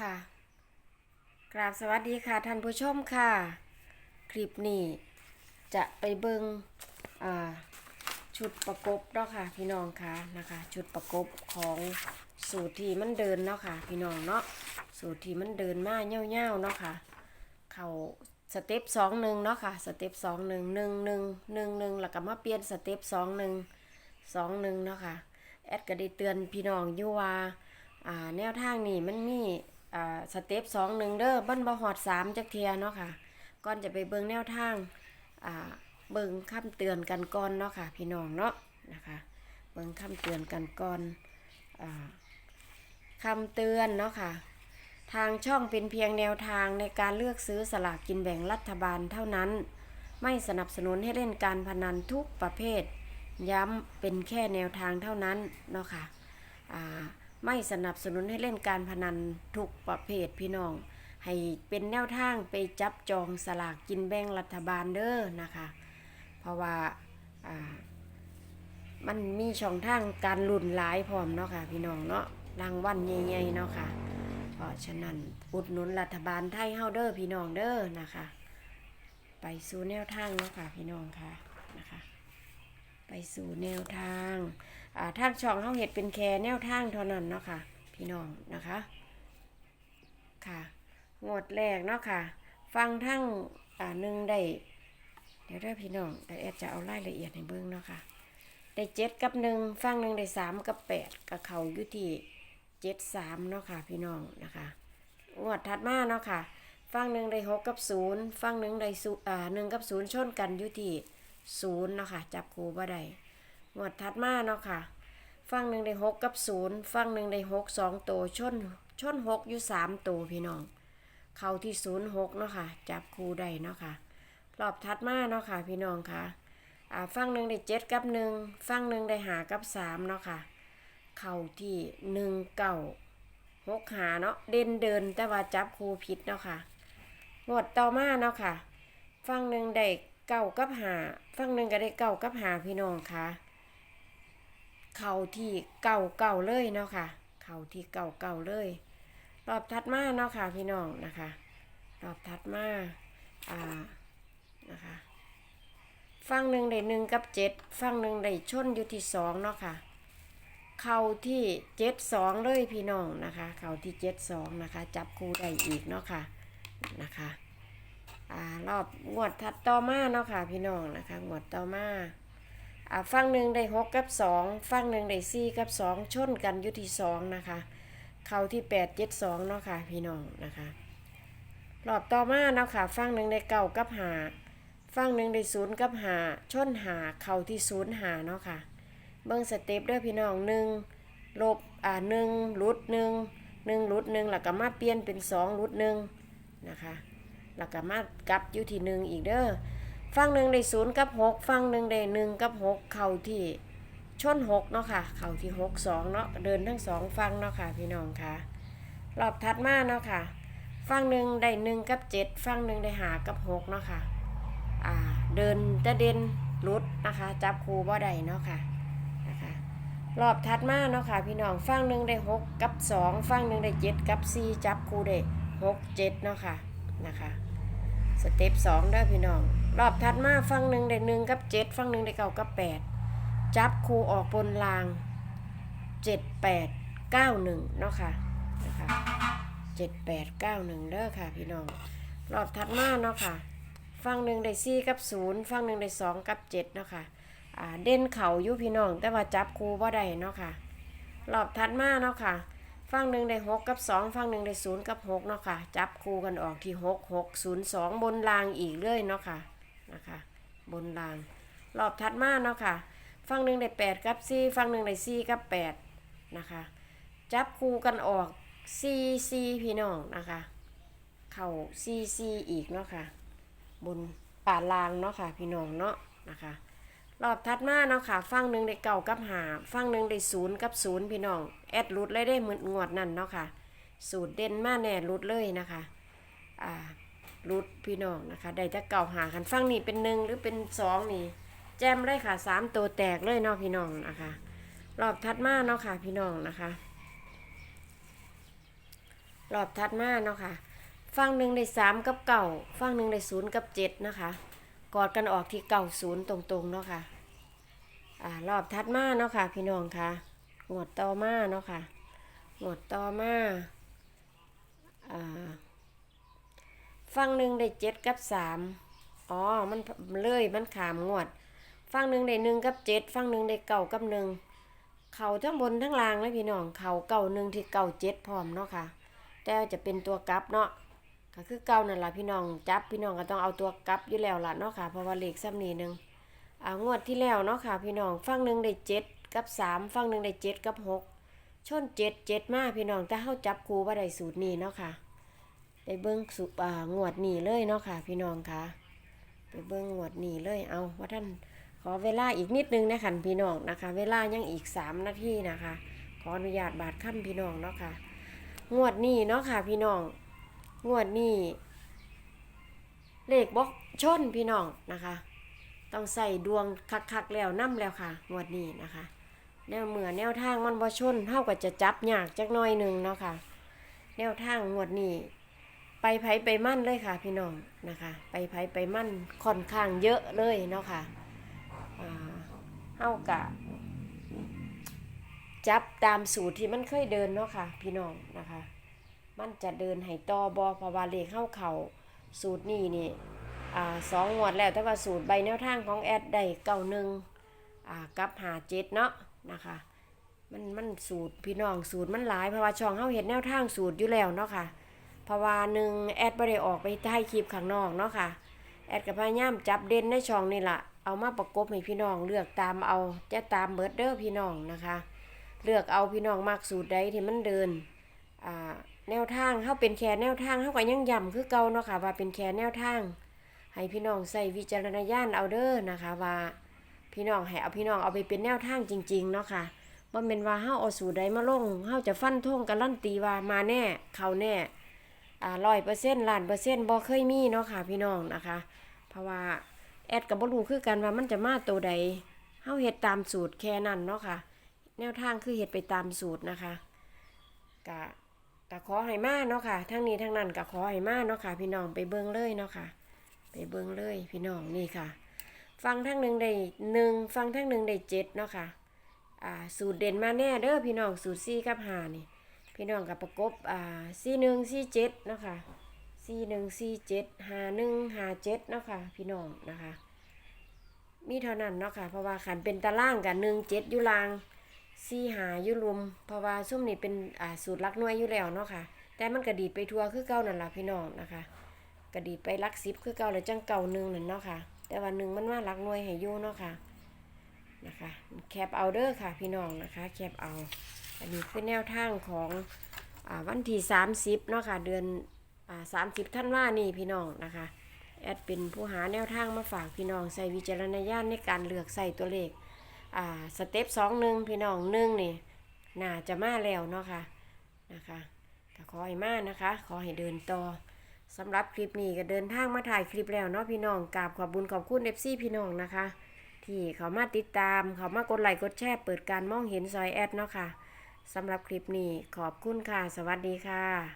ค่ะ กราบสวัสดีค่ะท่านผู้ชมค่ะ คลิปนี้ จะไปเบิงอ่าชุดประกบเนาะค่ะพี่น้องค่ะนะคะ ชุดประกบของสูตรที่มันเดินเนาะค่ะ พี่น้องเนาะสูตรที่มันเดินมาเง่าๆเนาะค่ะเขาสเต็ปสองหนึ่งเนาะค่ะสเต็ปสองหนึ่งหนึ่งหนึ่งหนึ่งหนึ่งแล้วก็มาเปลี่ยนสเต็ปสองหนึ่งสองหนึ่งเนาะค่ะแอดก็ได้เตือนพี่น้องอยู่ว่าอ่าแนวทางนี้มันมี อ่าสเต็ปสองหนึ่งเด้อบันบหอดสามจักเทียเนาะค่ะก่อนจะไปเบิ่งแนวทางอ่าเบิ่งคำเตือนกันก่อนเนาะค่ะ พี่น้องเนาะนะคะเบิ่งคำเตือนกันก่อนอ่าคำเตือนเนาะค่ะ ทางช่องเป็นเพียงแนวทางในการเลือกซื้อสลากกินแบ่งรัฐบาลเท่านั้น ไม่สนับสนุนให้เล่นการพนันทุกประเภท ย้ำเป็นแค่แนวทางเท่านั้นเนาะค่ะอ่า ไม่สนับสนุนให้เล่นการพนันทุกประเภทพี่น้อง ให้เป็นแนวทางไปจับจองสลากกินแบ่งรัฐบาลเด้อนะคะ เพราะว่ามันมีช่องทางการลุ่นหลายพร้อมเนาะค่ะพี่น้องเนาะรางวัลใหญ่ๆเนาะค่ะเพราะฉะนั้นอุดหนุนรัฐบาลไทยเฮาเด้อพี่น้องเด้อนะคะ ไปสู่แนวทางเนาะค่ะพี่น้องค่ะนะคะ ไปสู่แนวทางอ่าทางช่องเฮาเฮ็ดเป็นแค่แนวทางเท่านั้นเนาะค่ะ พี่น้องนะคะค่ะงวดแรกเนาะค่ะ ฟังทั้งอ่าหนึ่งได้เดี๋ยวเด้อพี่น้องแต่แอดจะเอารายละเอียดให้เบิ่งเนาะค่ะได้เจ็ดกับหนึ่งฟังหนึ่งได้สามกับแปดกับเขาอยู่ที่เจ็ดสามเนาะค่ะ พี่น้องนะคะงวดถัดมาเนาะค่ะ ฟังหนึ่งได้หกกับศูนย์ฟังหนึ่งได้ศูอ่าหนึ่งกับศูนย์ชนกันอยู่ที่ ศูนย์เนาะค่ะ จับคูบ่ได้งวดถัดมาเนาะค่ะ ฟังหนึ่งได้หกกับศูนย์ฟังหนึ่งได้หกสองตัวชนชนหกอยู่สามตัวพี่น้อง เข้าที่ศูนย์หกเนาะค่ะ จับคูได้เนาะค่ะ รอบถัดมาเนาะค่ะ พี่น้องค่ะอ่าฟังหนึ่งได้เจ็ดกับหนึ่งฟังหนึ่งได้หากับสามเนาะค่ะ เข่าที่หนึ่งเก่าหกหาเนาะเด่นเดินแต่ว่าจับครูผิดเนาะค่ะงวดต่อมาเนาะค่ะ ฟังหนึ่งได้ เก่ากับหาฟังหนึ่งก็ได้เก่ากับหาพี่น้องค่ะเข่าที่เก่าเก่าเลยเนาะค่ะ เข่าที่เก่าเก่าเลย รอบถัดมาเนาะค่ะพี่น้องนะคะ รอบถัดมาอ่านะคะฟังหนึ่งได้หนึ่งกับเจ็ดฟังหนึ่งได้ชนอยู่ที่สองเนาะค่ะ เข่าที่เจ็ดสองเลยพี่น้องนะคะ เข่าที่เจ็ดสองนะคะ จับคู่ได้อีกเนาะค่ะนะคะ อ่ารอบงวดถัดต่อมาเนาะค่ะพี่น้องนะคะงวดต่อมาอ่าฟังหนึ่งได้หกกับสองฟังหนึ่งได้สี่กับสองชนกันยู่ที่สองนะคะ เข่าที่แปดเจ็ดสองเนาะค่ะพี่น้องนะคะรอบต่อมาเนาะค่ะฟังหนึ่งได้เก้ากับหาฟังหนึ่งได้ศูนย์กับหาชนหาเข่าที่ศูนย์หาเนาะค่ะเบิ้งสเต็ปเด้อพี่น้องหนึ่งลบอ่าหนึ่งรุดหนึ่งหนึ่งรุดหนึ่งแล้วก็มาเปลี่ยนเป็นสองรุดหนึ่งนะคะ แล้วก็มากลับอยู่ที่หนึ่งอีกเด้อฟังหนึ่งได้ศูนย์กับหกฟังหนึ่งได้หนึ่งกับหกเข่าที่ชนหกเนาะค่ะ เข่าที่หกสองเนาะเดินทั้งสองฟังเนาะค่ะพี่น้องค่ะรอบถัดมาเนาะค่ะฟังหนึ่งได้หนึ่งกับเจ็ดฟังหนึ่งได้หากับหกเนาะค่ะอ่าเดินจะเด่นรุดนะคะ จับครูบ่ได้เนาะค่ะนะคะรอบถัดมาเนาะค่ะพี่น้องฟังหนึ่งได้หกกับสองฟังหนึ่งได้เจ็ดกับสี่จับคูได้หกเจ็ดเนาะค่ะ นะคะสเต็ปสองเด้อพี่น้อง รอบถัดมาฟังหนึ่งได้หนึ่งกับเจ็ดฟังหนึ่งได้เก้ากับแปดจับคูออกบนรางเจ็ดแปดเก้าหนึ่งเนาะค่ะนะคะเจ็ดแปดเก้าหนึ่งเด้อค่ะพี่น้องรอบถัดมาเนาะค่ะฟังหนึ่งได้สี่กับศูนย์ฟังหนึ่งได้สองกับเจ็ดเนาะค่ะอ่าเด่นเขายู่พี่น้อง แต่ว่าจับครูบ่ได้เนาะค่ะรอบถัดมาเนาะค่ะ ฟังหนึ่งได้หกกับสองฟังหนึ่งได้ศูนย์กับหกเนาะค่ะ จับครูกันออกที่หกหกศูนย์สองบนรางอีกเลยเนาะค่ะนะคะ บนราง รอบถัดมาเนาะค่ะ ฟังหนึ่งได้แปดกับสี่ฟังหนึ่งได้สี่กับแปดนะคะ จับครูกันออกสี่สี่พี่น้องนะคะ เข่าสี่สี่อีกเนาะค่ะ บนป่าลางเนาะค่ะ พี่น้องเนาะนะคะ รอบถัดมาเนาะค่ะ ฟังหนึ่งได้เก่ากับหาฟังหนึ่งได้ศูนย์กับศูนย์พี่น้อง แอดรุดเลยได้เหมือนงวดนั่นเนาะค่ะ สูตรเด่นมาแน่รุดเลยนะคะอ่ารุดพี่น้องนะคะ ได้แต่เก่าหาคันฟังนี่เป็นหนึ่งหรือเป็นสองนี่ แจมเลยค่ะสามตัวแตกเลยเนาะพี่น้องนะคะ รอบถัดมาเนาะค่ะ พี่น้องนะคะรอบถัดมาเนาะค่ะฝั่งหนึ่งได้สามกับเก่าฝั่งหนึ่งได้ศูนย์กับเจ็ดนะคะ กอดกันออกที่เก่าศูนย์ตรงๆเนาะค่ะ อ่ารอบถัดมาเนาะค่ะ พี่น้องค่ะงวดต่อมาเนาะค่ะงวดต่อมาอ่าฟังหนึ่งได้เจ็ดกับสามอ๋อ มันเลยมันขามงวดฝั่งหนึ่งได้หนึ่งกับเจ็ดฝั่งหนึ่งได้เก่ากับหนึ่งเขาทั้งบนทั้งล่างเลยพี่น้องเขาเก่าหนึ่งที่เก่าเจ็ดพร้อมเนาะค่ะ แต่จะเป็นตัวกลับเนาะก็คือเก่านั่นละพี่น้องจับพี่น้องก็ต้องเอาตัวกลับอยู่แล้วล่ะเนาะค่ะเพราะว่าเลขซ้ำนี้หนึ่ง งวดที่แล้วเนาะค่ะพี่น้องฝั่งหนึ่งได้เจ็ดกับสามฝั่งหนึ่งได้เจ็ดกับหกชนเจ็ดเจ็ดมาพี่น้องแต่เฮาจับครูว่าได้สูตรนี้เนาะค่ะไปเบิ้งสุอ่างวดนี้เลยเนาะค่ะ พี่น้องค่ะ ไปเบิ้งงวดนี้เลยเอาว่าท่านขอเวลาอีกนิดนึงนะคันพี่น้องนะคะ เวลายังอีกสามนาทีนะคะ ขออนุญาตบาดค่ำพี่น้องเนาะค่ะ งวดนี้เนาะค่ะ พี่น้อง งวดนี้เลขบอกชนพี่น้องนะคะ ต้องใส่ดวงคักๆแล้วน้ำแล้วค่ะงวดนี้นะคะ แนวเหมือแนวทางมันบ่ชนเท่ากับจะจับยากจักหน้อยหนึ่งเนาะค่ะ แนวทางงวดนี้ไปไผไปมั่นเลยค่ะ พี่น้องนะคะ ไปไผไปมั่นค่อนข้างเยอะเลยเนาะค่ะอ่าเฮากะจับตามสูตรที่มันเคยเดินเนาะค่ะ พี่น้องนะคะ มันจะเดินให้ต่อบอพราะว่าเลขเข้าเข่าสูตรนี้นี่ อ่าสองงวดแล้วแต่ว่าสูตรใบแนวทางของแอดได้เก้าหนึ่งอ่ากับหาเจ็ดเนาะนะคะมันมันสูตรพี่น้องสูตรมันหลายเพราะว่าช่องเฮาเห็นแนวทางสูตรอยู่แล้วเนาะค่ะเพราะว่าหนึ่งแอดบ่ได้ออกไปถ่ายคลิปข้างนอกเนาะค่ะแอดกับพยายามจับเด่นในช่องนี่ละเอามาประกบให้พี่น้องเลือกตามเอาจะตามเบิร์ดเดอร์พี่น้องนะคะ เลือกเอาพี่น้องมากสูตรใดที่มันเดินอ่าแนวทางเขาเป็นแค่แนวทางเขาก็ยังย้ำคือเก่าเนาะค่ะว่าเป็นแค่แนวทาง ให้พี่น้องใส่วิจารณญาณเอาเด้อนะคะ ว่าพี่น้องให้เอาพี่น้องเอาไปเป็นแนวทางจริง ๆ เนาะค่ะบ่แม่นว่าเฮาเอาสูตรใดมาลงเฮาจะฟันธงการันตีว่ามาแน่ เขาแน่อ่า100%ล้านเปอร์เซ็นต์บ่เคยมีเนาะค่ะ พี่น้องนะคะ เพราะว่าแอดกับบ่รู้คือกันว่ามันจะมาตัวใดเฮาเฮ็ดตามสูตรแค่นั้นเนาะค่ะ แนวทางคือเฮ็ดไปตามสูตรนะคะกะกะขอให้มาเนาะค่ะทั้งนี้ทั้งนั้นกะขอให้มาเนาะค่ะ พี่น้องไปเบิ่งเลยเนาะค่ะ ไปเบิ่งเลยพี่น้องนี่ค่ะ ฟังทั้งหนึ่งได้หนึ่งฟังทั้งหนึ่งได้เจ็ดเนาะค่ะอ่าสูตรเด่นมาแน่เด้อพี่น้องสูตรซี่กับหานี่พี่น้องกับประกบอ่าซี่หนึ่งซี่เจ็ดเนาะค่ะซี่หนึ่งซี่เจ็ดหาหนึ่งหาเจ็ดเนาะค่ะพี่น้องนะคะ มีเท่านั้นเนาะค่ะเพราะว่าขันเป็นตารางกับหนึ่งเจ็ดยู่ลางซี่หายู่รวมเพราะว่าซุ่มนี่เป็นอ่าสูตรลักหน่วยอยู่แล้วเนาะค่ะแต่มันกระดีดไปทัวคือเก่านั่นละพี่น้องนะคะ กระดีไปลักสิบคือเก่าแล้วจังเก่าหนึ่งนั่นเนาะค่ะ แต่ว่าหนึ่งมันว่าลักหน่วยให้ยู่เนาะค่ะนะคะแคปเอาเด้อค่ะพี่น้องนะคะแคปเอา อันนี้คือแนวทางของอวันที่30เนาะค่ะเดือนอ่า30ท่านว่านี่พี่น้องนะคะแอดเป็นผู้หาแนวทางมาฝากพี่น้องใส่วิจารณญาณในการเลือกใส่ตัวเลขอ่าสเต็ปสองหนึ่งพี่น้องหนึ่งนี่น่าจะมาแล้วเนาะค่ะนะคะก็ขอให้มานะคะ ขอให้เดินต่อ สำหรับคลิปนี้ก็เดินทางมาถ่ายคลิปแล้วเนาะพี่น้องกราบขอบบุญขอบคุณเอฟซีพี่น้องนะคะ ที่เขามาติดตามเขามากดไลค์กดแชร์เปิดการมองเห็นซอยแอดเนาะค่ะสำหรับคลิปนี้ขอบคุณค่ะ สวัสดีค่ะ